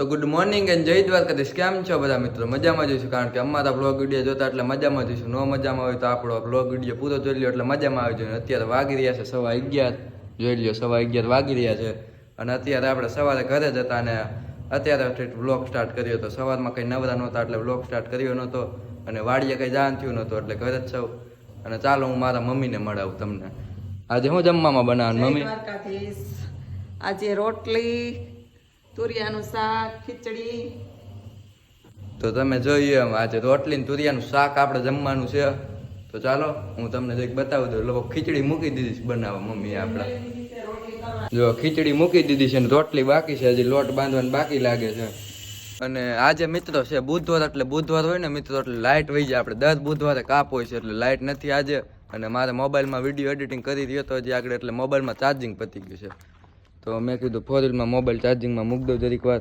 તો good morning and જય દ્વારકાધીશ. કેમ છો બધા મિત્રો? મજામાં જોઈશું કારણ કે અમારા બ્લોગ વીડિયો જોતા એટલે મજામાં જોઈશું ન મજામાં હોય તો આપણો બ્લોગ વીડિયો પૂરો જોઈ લ્યો એટલે મજામાં આવી જોઈએ અત્યારે વાગી રહ્યા છે સવા અગિયાર. જોઈ લ્યો સવા અગિયાર વાગી રહ્યા છે. અને અત્યારે આપણે સવારે ઘરે જ હતા અને અત્યારે બ્લોગ સ્ટાર્ટ કર્યો હતો. સવારમાં કંઈ નવરા નહોતા એટલે બ્લોગ સ્ટાર્ટ કર્યો નહોતો અને વાડીએ કંઈ જાણ થયું નહોતું એટલે ઘરે જ સૌ અને ચાલો હું મારા મમ્મીને મળાવું તમને. આજે હું જમવામાં બનાવું? મમ્મી? આજે રોટલી તુરિયાનું શાક, ખીચડી. તો તમે જોઈએ આજે રોટલી તુરિયાનું શાક આપણે જમવાનું છે. તો ચાલો, હું તમને જરીક બતાવી દઉં. લોકો ખીચડી મૂકી દીધી છે બનાવવા મમ્મી આપણા. જો ખીચડી મૂકી દીધી છે ને રોટલી બાકી છે, હજી લોટ બાંધવાની બાકી લાગે છે. અને આજે મિત્રો છે, બુધવાર, એટલે બુધવાર હોય ને મિત્રો, એટલે લાઇટ વહી જાય. આપણે દર બુધવારે કાપ હોય છે, એટલે લાઇટ નથી આજે. અને મારે મોબાઈલમાં વીડિયો એડિટિંગ કરી રહ્યો તો હજી આગળ એટલે મોબાઈલમાં ચાર્જિંગ પતી ગયું છે. તો મેં કીધું ફોર વ્હીલમાં મોબાઈલ ચાર્જિંગમાં મૂક દઉં જરીક વાર.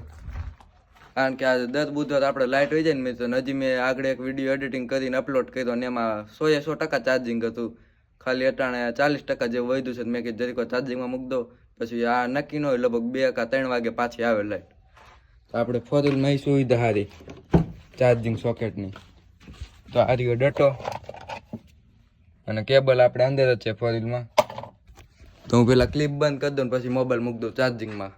કારણ કે આજે દર બુધવાર આપણે લાઇટ હોય જાય ને મિત્રો હજી મેં આગળ એક વીડિયો એડિટિંગ કરીને અપલોડ કર્યો અને એમાં સો એ સો ટકા ચાર્જિંગ હતું. ખાલી અટાણે ચાલીસ ટકા જેવું વધ્યું છે તો મેં કીધું જરીક વાર ચાર્જિંગમાં મૂક દો પછી આ નક્કી ન હોય, લગભગ બે કા ત્રણ વાગે પાછી આવે લાઇટ તો આપણે ફોર વ્હીલમાં સુવિધા સારી ચાર્જિંગ સોકેટની તો આ ડટો. અને કેબલ આપણે અંદર જ છે ફોર વ્હીલમાં તો હું પેલા ક્લિપ બંધ કરી દઉં પછી મોબાઈલ મૂકી દઉં ચાર્જિંગમાં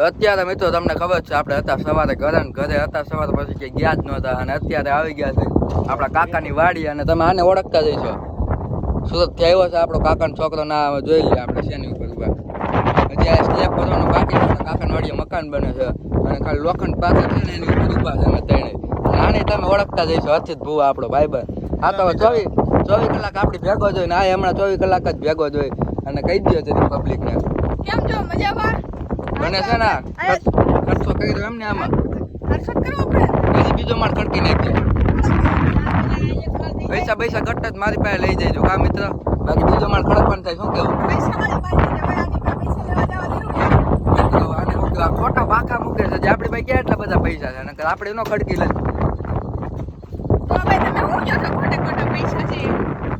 અત્યારે મિત્રો તમને ખબર છે આપણે હતા સવારે ઘરે ઘરે હતા સવારે પછી કે ગયા જ નહોતા અને અત્યારે આવી ગયા છે આપણા કાકાની વાડી અને તમે આને ઓળખતા જઈશો સુરતથી આવ્યો છે આપણો કાકાનો છોકરો ના જોઈ લઈએ આપણે શેની ઉપર ઊભા હજી આ સ્લેબ કરવાનું બાકી છે કાકાની વાડીએ મકાન બને છે અને ખાલી લોખંડ પાછળ છે ને એની ઉપર ઊભા છે અમે તેને અને આને તમે ઓળખતા જઈશો અચિત ભુવા આપણો ભાઈબંધ. આ તો ચોવીસ ચોવીસ કલાક આપણી ભેગો જોઈ ને આ હમણાં ચોવીસ કલાક જ ભેગો જોઈ અને કહી દો છે પબ્લિક ને. કેમ છો? મજામાં? બને છે ને ખર્ચ- ખર્ચો કરી એમ ને આમાં. હર્ષદ કરો આપણે હજી બીજો માળ ખડકી નાખજો. પૈસા પૈસા ઘટ જ મારી પાસે લઈ જજો કા મિત્ર? બાકી બીજો માળ ખડકવાનું થાય. શું કેવું ખોટા બાકા મૂકે છે. જે આપણી પાસે ક્યાં એટલા બધા પૈસા છે? નકર આપણે એનો ખડકી લઈ તો ભાઈ તમે હું કહો છો ખોટા ખોટા પૈસા છે?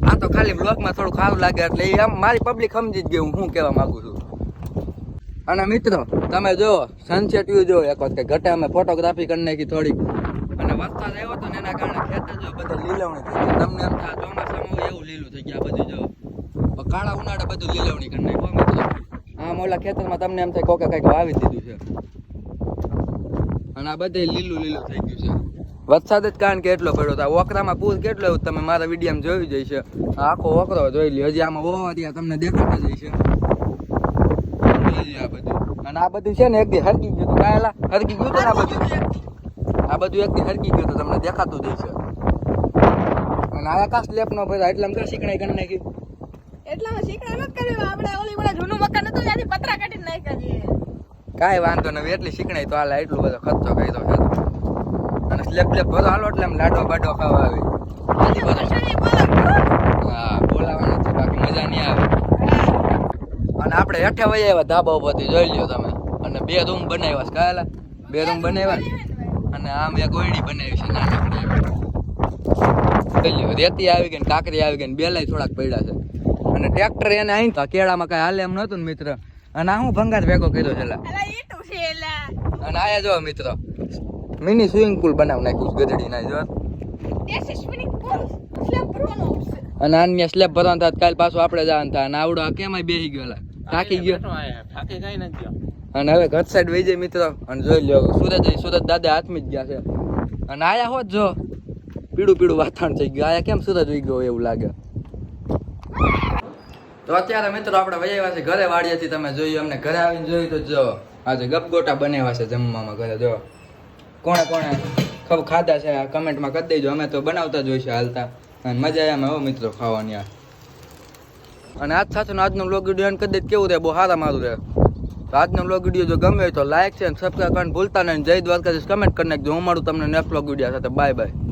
આ તો ખાલી બ્લોગમાં થોડું ખારું લાગે એટલે એ આમ મારી પબ્લિક સમજી જ ગઈ હું શું કહેવા માગું છું. અને મિત્રો, તમે જો સનસેટ વ્યૂ જો એક વખત ઘટે અમે ફોટોગ્રાફી કરી નાખી થોડીક. અને વરસાદ આવ્યો હતો ને એના કારણે ખેતર જો બધું લીલવણી થઈ ગઈ. તમને એમ થાય, ચોમાસામાં એવું લીલું થઈ ગયા બધું જો. કાળા ઉનાળે બધું લીલવણી કરી મિત્રો. આમ ઓલા ખેતરમાં તમને એમ થાય કોકે કંઈક વાવી દીધું છે. અને આ બધે લીલું લીલું થઈ ગયું છે. વરસાદ જ કારણ કે એટલો પડ્યો હતો ઓકરામાં પૂર કેટલો એવું તમે મારા વિડીયામાં જોયું જઈ છે આખો ઓકરો જોઈ લ્યો હજી આમાં ત્યાં તમને દેખાતા જઈ છે આ બધું. અને આ બધું છે ને એક દી હરકી ગયું હતું કાયલા હરકી ગયું હતું ને આ બધું? આ બધું એક દી હરકી ગયું હતું તમને દેખાતું જઈ છે અને આ આકાશ લેપ નો ભર્યા એટલે કા શીખણાઈ કરી નાખી એટલામાં શીખડા નથી કર્યું આપણે ઓલી વડા જૂનું મકાન હતું ત્યાંથી પતરા કાઢીને નાખ્યા છીએ. કાંઈ વાંધો નહીં એટલી શીખણાઈ તો હાલ એટલું બધો ખર્ચો કર્યો છે સ્લેબ સ્લેબ ભરો હાલો એટલે આમ લાડો બાડો ખાવા આવે. હા બોલાવાનું છે. બાકી મજા નહીં આવે. અને આપણે હેઠે વહી આવ્યા ધાબા ઉપરથી જોઈ લ્યો તમે. અને બે રૂમ બનાવ્યા છે કાયલા બે રૂમ બનાવ્યા? અને આમ એક ઓયડી બનાવી છે લ્યો રેતી આવી ગઈ ને કાકરી આવી ગઈ ને બેલાય થોડાક પડ્યા છે. અને ટ્રેક્ટર એને અહીં તો કેળામાં કાંઈ હાલે એમ નહોતું ને મિત્ર. અને આ હું ભંગાર ભેગો કર્યો છે અને આયા જો મિત્રો. મિની સ્વિમિંગ પુલ બનાવ નાખ્યું ગધડી ના જો દેશી સ્વિમિંગ પૂલ સ્લેબ ભરવાનો આવશે. અને અન્ય સ્લેબ ભરવાનું થાય કાલ પાછું આપણે જવાનું થાય. અને આવડો કેમ કેમાંય બેસી ગયો લા થાકી ગયો. થાકી કઈ નથી અને હવે ઘર સાઈડ વહી જાય મિત્રો. અને જોઈ લ્યો સુરત સુરત દાદા હાથમી જ ગયા છે. અને આયા હોત જો. પીળું પીળું વાતાવરણ થઈ ગયું. આયા કેમ સુરત ઉઈ ગયો એવું લાગે? તો અત્યારે મિત્રો આપણે વૈયા છે ઘરે વાડીએથી. તમે જોયું અમને ઘરે આવીને જોયું તો જો. આજે ગપગોટા બનાવ્યા છે જમવામાં ઘરે જો. કોણે કોણે ખબ ખાધા છે કમેન્ટમાં કરી દેજો. અમે તો બનાવતા જ હોય છે હાલતા. અને મજા આવે હો મિત્રો ખાવાની આ. અને આજ સાથે આજનો બ્લોગ વીડિયો કરી દે કેવું રહે, બહુ સારા મારું રહે. તો આજનો બ્લોગ વીડિયો જો ગમે તો લાઈક છે અને સબસ્ક્રાઈબ કરવાનું ભૂલતા નહીં. જય દ્વારકાધીશ. કમેન્ટ કરી નાખજો. હું મારું તમને નેક્સ્ટ બ્લોગ વીડિયો સાથે. Bye bye